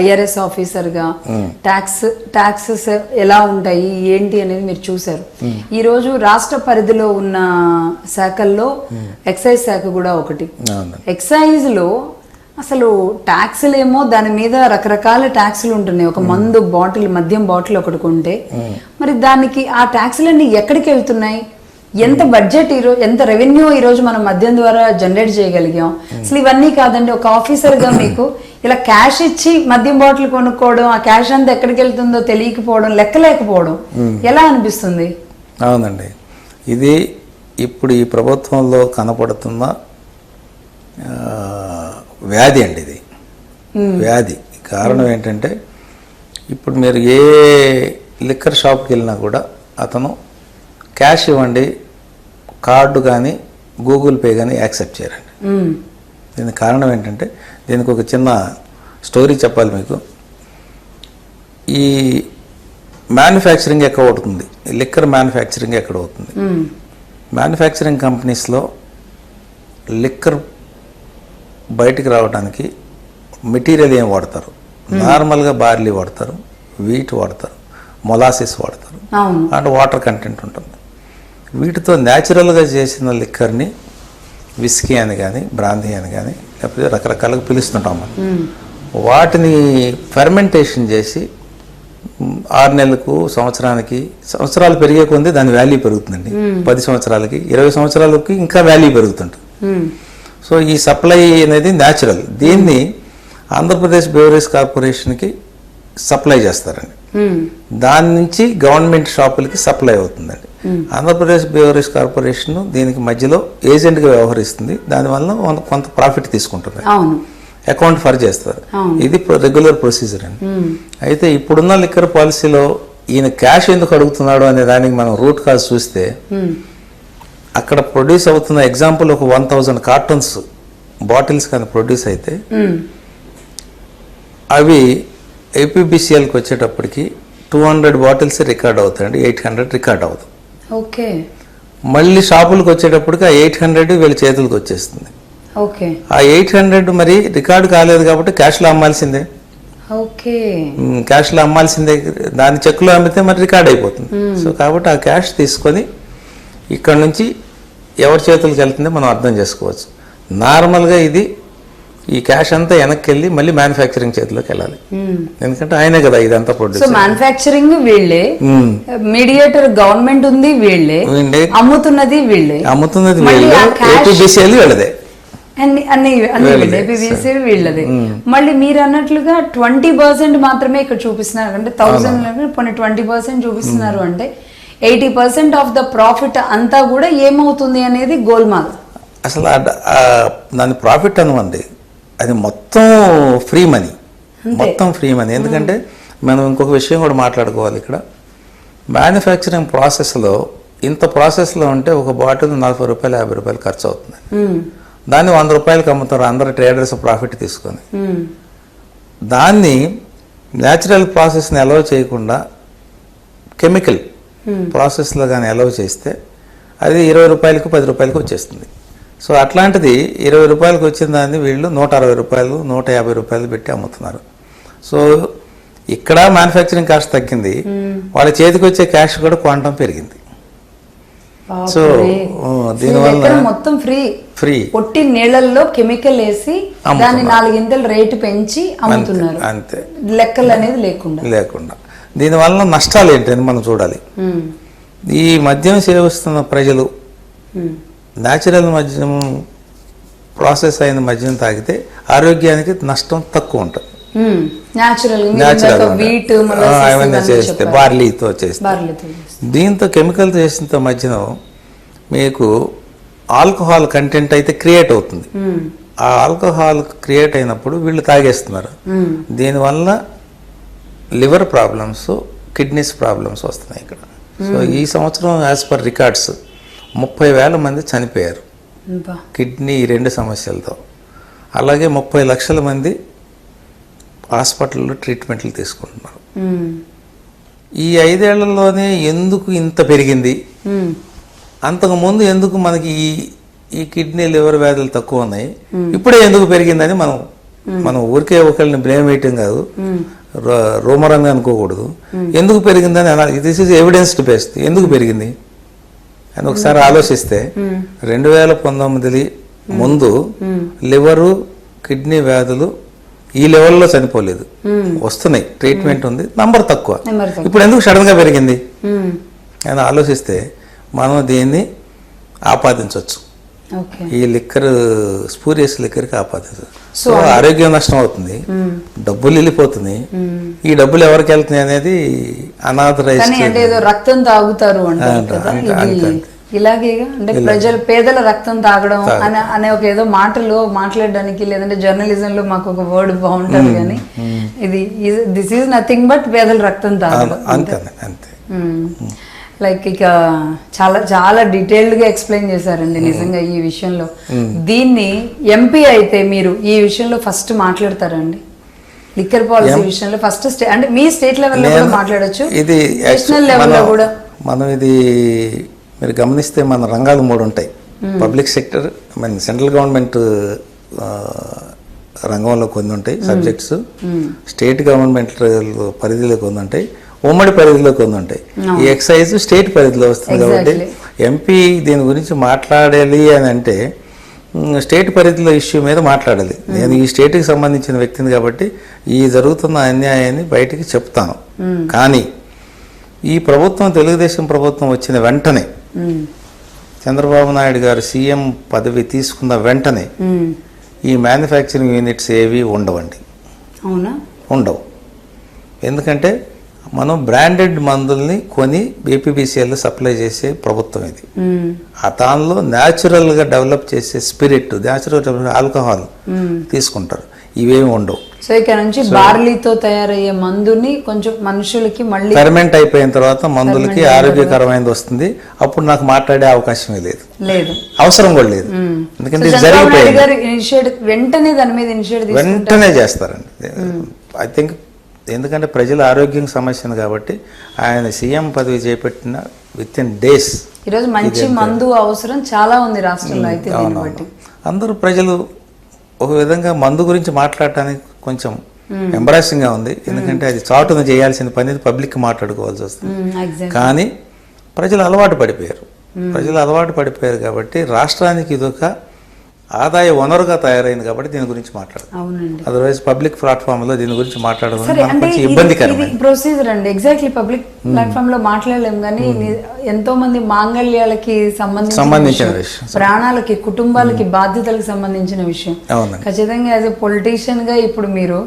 IRS ఆఫీసర్గా tax taxes ఎలా ఉంటాయి ఏంటి అనేది మీరు చూశారు. ఈ రోజు రాష్ట్ర పరిధిలో ఉన్న శాఖల్లో ఎక్సైజ్ శాఖ కూడా ఒకటి. అవునండి ఎక్సైజ్లో అసలు ట్యాక్సులు ఏమో దాని మీద రకరకాల ట్యాక్సులు ఉంటున్నాయి. ఒక మందు బాటిల్ మద్యం బాటిల్ ఒకటి కొంటే. మరి దానికి ఆ ట్యాక్సులన్నీ ఎక్కడికి వెళ్తున్నాయి? ఎంత బడ్జెట్ ఈరోజు ఎంత రెవెన్యూ ఈ రోజు మనం మద్యం ద్వారా జనరేట్ చేయగలిగాం? అసలు ఇవన్నీ కాదండి ఒక ఆఫీసర్గా మీకు ఇలా క్యాష్ ఇచ్చి మద్యం బాటిల్ కొనుక్కోవడం ఆ క్యాష్ అంతా ఎక్కడికి వెళ్తుందో తెలియకపోవడం లెక్కలేకపోవడం ఎలా అనిపిస్తుంది? అవునండి. ఇది ఇప్పుడు ఈ ప్రభుత్వంలో కనపడుతున్న వ్యాధి అండి ఇది. వ్యాధి. కారణం ఏంటంటే ఇప్పుడు మీరు ఏ లిక్కర్ షాప్కి వెళ్ళినా కూడా అతను క్యాష్ ఇవ్వండి కార్డు కానీ గూగుల్ పే కానీ యాక్సెప్ట్ చేయరండి. దీనికి కారణం ఏంటంటే దీనికి ఒక చిన్న స్టోరీ చెప్పాలి మీకు. ఈ మ్యానుఫ్యాక్చరింగ్ ఎక్కడ అవుతుంది? లిక్కర్ మ్యానుఫ్యాక్చరింగ్ ఎక్కడ అవుతుంది? మ్యానుఫ్యాక్చరింగ్ కంపెనీస్లో లిక్కర్ బయటికి రావడానికి మెటీరియల్ ఏం వాడతారు? నార్మల్గా బార్లీ వాడతారు వీట్ వాడతారు మొలాసిస్ వాడతారు. అంటే వాటర్ కంటెంట్ ఉంటుంది. వీటితో న్యాచురల్గా చేసిన లిక్కర్ని విస్కీ అని కానీ బ్రాందీ అని కానీ లేకపోతే రకరకాలుగా పిలుస్తుంటాం మనం. వాటిని ఫెర్మెంటేషన్ చేసి ఆరు నెలలకు సంవత్సరానికి సంవత్సరాలు పెరిగే కొద్దీ దాని వాల్యూ పెరుగుతుందండి. పది సంవత్సరాలకి ఇరవై సంవత్సరాలకి ఇంకా వాల్యూ పెరుగుతుంటుంది. సో ఈ సప్లై అనేది న్యాచురల్. దీన్ని ఆంధ్రప్రదేశ్ బెవరేజ్ కార్పొరేషన్కి సప్లై చేస్తారండి. దాని నుంచి గవర్నమెంట్ షాపులకి సప్లై అవుతుందండి. ఆంధ్రప్రదేశ్ బెవరేజ్ కార్పొరేషన్ దీనికి మధ్యలో ఏజెంట్గా వ్యవహరిస్తుంది. దానివల్ల కొంత- కొంత ప్రాఫిట్ తీసుకుంటుంది అకౌంట్ ఫర్ చేస్తారు. ఇది రెగ్యులర్ ప్రొసీజర్ అండి. ఉమ్, అయితే ఇప్పుడున్న లిక్కర్ పాలసీలో ఈయన క్యాష్ ఎందుకు అడుగుతున్నాడు అనే దానికి మనం రూట్ కాజ్ చూస్తే అక్కడ ప్రొడ్యూస్ అవుతున్న ఎగ్జాంపుల్ ఒక వన్ థౌజండ్ కార్టన్స్ బాటిల్స్ కానీ ప్రొడ్యూస్ అయితే అవి ఏపీబీసీఎల్కి వచ్చేటప్పటికి టూ హండ్రెడ్ బాటిల్స్ రికార్డ్ అవుతాయండి ఎయిట్ హండ్రెడ్ రికార్డ్ అవుతుంది ఓకే. మళ్ళీ షాపులకు వచ్చేటప్పటికి ఆ ఎయిట్ హండ్రెడ్ వీళ్ళ చేతులకు వచ్చేస్తుంది. ఓకే. ఆ ఎయిట్ హండ్రెడ్ మరి రికార్డు కాలేదు కాబట్టి క్యాష్లో అమ్మాల్సిందే. ఓకే. క్యాష్లో అమ్మాల్సిందే. దాని చెక్లో అమ్మితే మరి రికార్డ్ అయిపోతుంది. సో కాబట్టి ఆ క్యాష్ తీసుకొని ఇక్కడ నుంచి ఎవరి చేతులకు వెళ్తుందో మనం అర్థం చేసుకోవచ్చు. నార్మల్గా ఇది ఈ క్యాష్ అంతా వెనక్కి వెళ్ళి మళ్ళీ మ్యానుఫ్యాక్చరింగ్ చేతిలోకి వెళ్ళాలి. ఉమ్. ఎందుకంటే ఆయనే కదా ఇదంతా ప్రొడ్యూస్ మ్యానుఫ్యాక్చరింగ్ వీళ్ళే. మీడియేటర్ గవర్నమెంట్ ఉంది వీళ్ళే. అమ్ముతున్నది వీళ్ళే. అమ్ముతున్నది వీళ్ళే. ఏపీబీసీఎల్ వీళ్ళదే. అన్ని అన్ని అన్ని వీళ్ళదే. మళ్ళీ మీరు అన్నట్లుగా ట్వంటీ పర్సెంట్ మాత్రమే ఇక్కడ చూపిస్తున్నారు. అంటే థౌసండ్ కొన్ని ట్వంటీ పర్సెంట్ చూపిస్తున్నారు అంటే eighty percent of the profit అంతా కూడా ఏమవుతుంది అనేది గోల్మాల్. అసలు దాని ప్రాఫిట్ అనుమంది అది మొత్తం ఫ్రీ మనీ మొత్తం ఫ్రీ మనీ ఎందుకంటే మనం ఇంకొక విషయం కూడా మాట్లాడుకోవాలి ఇక్కడ. మ్యానుఫ్యాక్చరింగ్ ప్రాసెస్లో ఇంత ప్రాసెస్లో ఉంటే ఒక బాటిల్ నలభై రూపాయలు యాభై రూపాయలు ఖర్చు అవుతుంది. దాన్ని వంద రూపాయలకి అమ్ముతారు అందరు ట్రేడర్స్ ప్రాఫిట్ తీసుకొని. దాన్ని న్యాచురల్ ప్రాసెస్ని అలౌ చేయకుండా కెమికల్ ప్రాసెస్లో కానీ అలౌ చేస్తే అది ఇరవై రూపాయలకు పది రూపాయలకు వచ్చేస్తుంది. సో అట్లాంటిది ఇరవై రూపాయలకు వచ్చిన దాన్ని వీళ్ళు నూట అరవై రూపాయలు నూట యాభై రూపాయలు పెట్టి అమ్ముతున్నారు. సో ఇక్కడ మ్యానుఫ్యాక్చరింగ్ కాస్ట్ తగ్గింది. వాళ్ళ చేతికి వచ్చే క్యాష్ కూడా క్వాంటం పెరిగింది. సో దీనివల్ల మొత్తం ఫ్రీ ఫ్రీ పొట్టి నీళ్ళల్లో కెమికల్ వేసి దాన్ని నాలుగింతలు రేటు పెంచి అమ్ముతున్నారు. అంతే. లెక్కలు అనేది లేకుండా. లేకుండా. దీనివల్ల నష్టాలు ఏంటని మనం చూడాలి. ఉమ్, ఈ మద్యం సేవిస్తున్న ప్రజలు ఉమ్, న్యాచురల్ మద్యం ప్రాసెస్ అయిన మద్యం తాగితే ఆరోగ్యానికి నష్టం తక్కువ ఉంటుంది. అవన్నీ చేస్తే బార్లీతో చేస్తే. దీంతో కెమికల్ చేసిన మధ్యన మీకు ఆల్కహాల్ కంటెంట్ అయితే క్రియేట్ అవుతుంది. ఉమ్, ఆ ఆల్కహాల్ క్రియేట్ అయినప్పుడు వీళ్ళు తాగేస్తున్నారు. ఉమ్, దీనివల్ల లివర్ ప్రాబ్లమ్స్ కిడ్నీస్ ప్రాబ్లమ్స్ వస్తున్నాయి ఇక్కడ. సో ఈ సంవత్సరం యాజ్ పర్ రికార్డ్స్ ముప్పై వేల మంది చనిపోయారు. కిడ్నీ ఈ రెండు సమస్యలతో. అలాగే ముప్పై లక్షల మంది హాస్పిటల్లో ట్రీట్మెంట్లు తీసుకుంటున్నారు. ఈ ఐదేళ్ళలోనే ఎందుకు ఇంత పెరిగింది? అంతకుముందు ఎందుకు మనకి ఈ ఈ కిడ్నీ లివర్ వ్యాధులు తక్కువ ఉన్నాయి? ఇప్పుడే ఎందుకు పెరిగిందని మనం మనం ఊరికే ఒకరిని బ్లేమ్ వేయటం కాదు. రూమరంగా అనుకోకూడదు. ఎందుకు పెరిగిందని అలా దిస్ ఇస్ ఎవిడెన్స్ బేస్డ్ ఎందుకు పెరిగింది? అని ఒకసారి ఆలోచిస్తే రెండు వేల పంతొమ్మిది ముందు లివరు కిడ్నీ వ్యాధులు ఈ లెవెల్లో చనిపోలేదు. వస్తున్నాయి. ట్రీట్మెంట్ ఉంది. నంబర్ తక్కువ. ఇప్పుడు ఎందుకు సడన్గా పెరిగింది. అని ఆలోచిస్తే మనం దీన్ని ఆపాదించవచ్చు. ఈ లిక్కర్ స్పూరియస్ లిక్కర్కి ఆపాదించవచ్చు సో ఆరోగ్యం నష్టం అవుతుంది. డబ్బులు వెళ్ళిపోతుంది. ఈ డబ్బులు ఎవరికి వెళ్తున్నాయి అనేది ఏదో రక్తం తాగుతారు అంటారు అంట- ప్రజలు పేదల రక్తం తాగడం అనే అనే ఒక ఏదో మాటలు మాట్లాడడానికి లేదంటే జర్నలిజం లో మాకు ఒక వర్డ్ బాగుంటది కానీ ఇది దిస్ ఈజ్ నథింగ్ బట్ పేదల రక్తం తాగడం. అంతే అంతే లైక్ ఇక చాలా చాలా డీటెయిల్డ్గా ఎక్స్ప్లెయిన్ చేశారండి నిజంగా ఈ విషయంలో. దీన్ని ఎంపీ అయితే మీరు ఈ విషయంలో ఫస్ట్ మాట్లాడతారండి. లిక్కర్ పాలసీ విషయంలో ఫస్ట్ స్టే అంటే మీ స్టేట్ లెవెల్లో కూడా మాట్లాడొచ్చు. ఇది నేషనల్ లెవెల్లో మనం- కూడా. మనం ఇది మీరు గమనిస్తే మన రంగాలు మూడు ఉంటాయి. పబ్లిక్ సెక్టర్ మన సెంట్రల్ గవర్నమెంట్ రంగంలో కొన్ని ఉంటాయి సబ్జెక్ట్స్. స్టేట్ గవర్నమెంట్ పరిధిలో కొన్ని ఉంటాయి. ఉమ్మడి పరిధిలో కొన్ని ఉంటాయి ఈ ఎక్సైజ్ స్టేట్ పరిధిలో వస్తుంది కాబట్టి ఎంపీ దీని గురించి మాట్లాడాలి అని అంటే స్టేట్ పరిధిలో ఇష్యూ మీద మాట్లాడాలి. నేను ఈ స్టేట్కి సంబంధించిన వ్యక్తిని కాబట్టి ఈ జరుగుతున్న అన్యాయాన్ని బయటికి చెప్తాను. కానీ ఈ ప్రభుత్వం తెలుగుదేశం ప్రభుత్వం వచ్చిన వెంటనే. చంద్రబాబు నాయుడు గారు సీఎం పదవి తీసుకున్న వెంటనే. ఈ మ్యానుఫ్యాక్చరింగ్ యూనిట్స్ ఏవి ఉండవండి. అవునా? ఉండవు. ఎందుకంటే మనం బ్రాండెడ్ మందుల్ని కొని బీపీబీసీఎల్ సప్లై చేసే ప్రభుత్వం ఇది. ఆ దానిలో న్యాచురల్గా డెవలప్ చేసే స్పిరిట్ న్యాచురల్ ఆల్కహాల్ తీసుకుంటారు. ఇవేమి ఉండవు. సో ఇక్కడ నుంచి బార్లీతో తయారయ్యే మందుని కొంచెం మనుషులకి మళ్ళీ ఫెర్మెంట్ అయిపోయిన తర్వాత మందులకి ఆరోగ్యకరమైనది వస్తుంది. అప్పుడు నాకు మాట్లాడే అవకాశమే లేదు. లేదు. అవసరం కూడా లేదు. ఎందుకంటే జరిగిపోయింది. వెంటనే దాని మీద వెంటనే చేస్తారండి. ఐ థింక్ ఎందుకంటే ప్రజల ఆరోగ్యం సమస్యను కాబట్టి ఆయన సీఎం పదవి చేపట్టిన విత్ ఇన్ డేస్ ఈరోజు మంచి మందు అవసరం చాలా ఉంది రాష్ట్రంలో అయితే అందరూ ప్రజలు ఒక విధంగా మందు గురించి మాట్లాడటానికి కొంచెం ఎంబరాసింగ్గా ఉంది. ఎందుకంటే అది చాటున చేయాల్సిన పని పబ్లిక్ మాట్లాడుకోవాల్సి వస్తుంది. కానీ ప్రజలు అలవాటు పడిపోయారు. ప్రజలు అలవాటు పడిపోయారు కాబట్టి రాష్ట్రానికి ఇదొక ఆదాయ వనరుగా తయారైంది కాబట్టి దీని గురించి మాట్లాడదు. అదర్వైజ్ పబ్లిక్ ప్లాట్ఫామ్లో దీని గురించి మాట్లాడడం ఇది ప్రొసీజర్ అండి. ఎగ్జాక్ట్లీ పబ్లిక్ ప్లాట్ఫామ్లో మాట్లాడలేం కానీ ని- ఎంతో మంది మాంగళ్యాలకి సంబంధించిన విషయం. ప్రాణాలకి కుటుంబాలకి బాధ్యతలకు సంబంధించిన విషయం. ఖచ్చితంగా యాజ్ ఎ పొలిటీషియన్గా ఇప్పుడు మీరు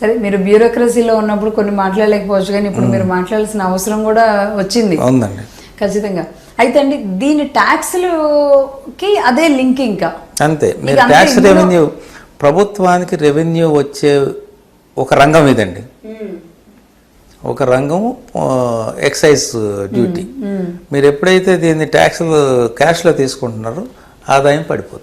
సరే మీరు బ్యూరోక్రసీలో ఉన్నప్పుడు కొన్ని మాట్లాడలేకపోవచ్చు కానీ ఇప్పుడు మీరు మాట్లాడాల్సిన అవసరం కూడా వచ్చింది. అవునండి ఖచ్చితంగా. అయితే అండి దీని ట్యాక్స్లకి అదే లింక్ ఇంకా. అంతే. మీరు ట్యాక్స్ రెవెన్యూ ప్రభుత్వానికి రెవెన్యూ వచ్చే ఒక రంగం ఇదండి. ఒక రంగం ఎక్సైజ్ డ్యూటీ. మీరు ఎప్పుడైతే దీన్ని ట్యాక్స్ క్యాష్లో తీసుకుంటున్నారో ఆదాయం పడిపోతుంది.